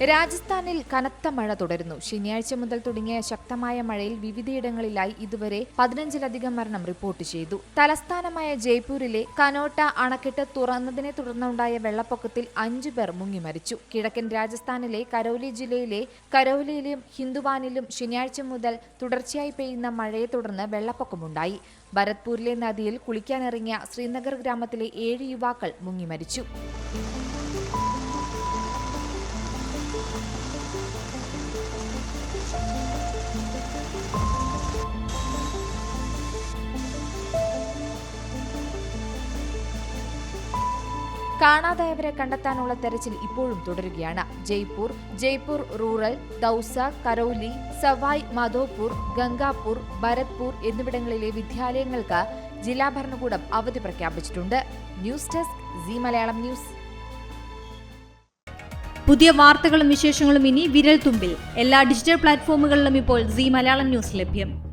രാജസ്ഥാനിൽ കനത്ത മഴ തുടരുന്നു. ശനിയാഴ്ച മുതൽ തുടങ്ങിയ ശക്തമായ മഴയിൽ വിവിധയിടങ്ങളിലായി ഇതുവരെ പതിനഞ്ചിലധികം മരണം റിപ്പോർട്ട് ചെയ്തു. തലസ്ഥാനമായ ജയ്പൂരിലെ കനോട്ട അണക്കെട്ട് തുറന്നതിനെ തുടർന്നുണ്ടായ വെള്ളപ്പൊക്കത്തിൽ അഞ്ചു പേർ മുങ്ങി മരിച്ചു. കിഴക്കൻ രാജസ്ഥാനിലെ കരോലി ജില്ലയിലെ കരോലിയിലും ഹിന്ദുവാനിലും ശനിയാഴ്ച മുതൽ തുടർച്ചയായി പെയ്യുന്ന മഴയെ തുടർന്ന് വെള്ളപ്പൊക്കമുണ്ടായി. ഭരത്പൂരിലെ നദിയിൽ കുളിക്കാനിറങ്ങിയ ശ്രീനഗർ ഗ്രാമത്തിലെ ഏഴ് യുവാക്കൾ മുങ്ങി മരിച്ചു. കാണാതായവരെ കണ്ടെത്താനുള്ള തെരച്ചിൽ ഇപ്പോഴും തുടരുകയാണ്. ജയ്പൂർ ജയ്പൂർ റൂറൽ ദൌസ കരൌലി സവായ് മാധോപൂർ ഗംഗാപൂർ ഭരത്പൂർ എന്നിവിടങ്ങളിലെ വിദ്യാലയങ്ങൾക്ക് ജില്ലാ ഭരണകൂടം അവധി പ്രഖ്യാപിച്ചിട്ടുണ്ട്. News desk C Malayalam news. പുതിയ വാർത്തകളും വിശേഷങ്ങളും ഇനി വിരൽ തുമ്പിൽ എല്ലാ ഡിജിറ്റൽ പ്ലാറ്റ്ഫോമുകളിലും ഇപ്പോൾ സി മലയാളം ന്യൂസ് ലഭ്യം.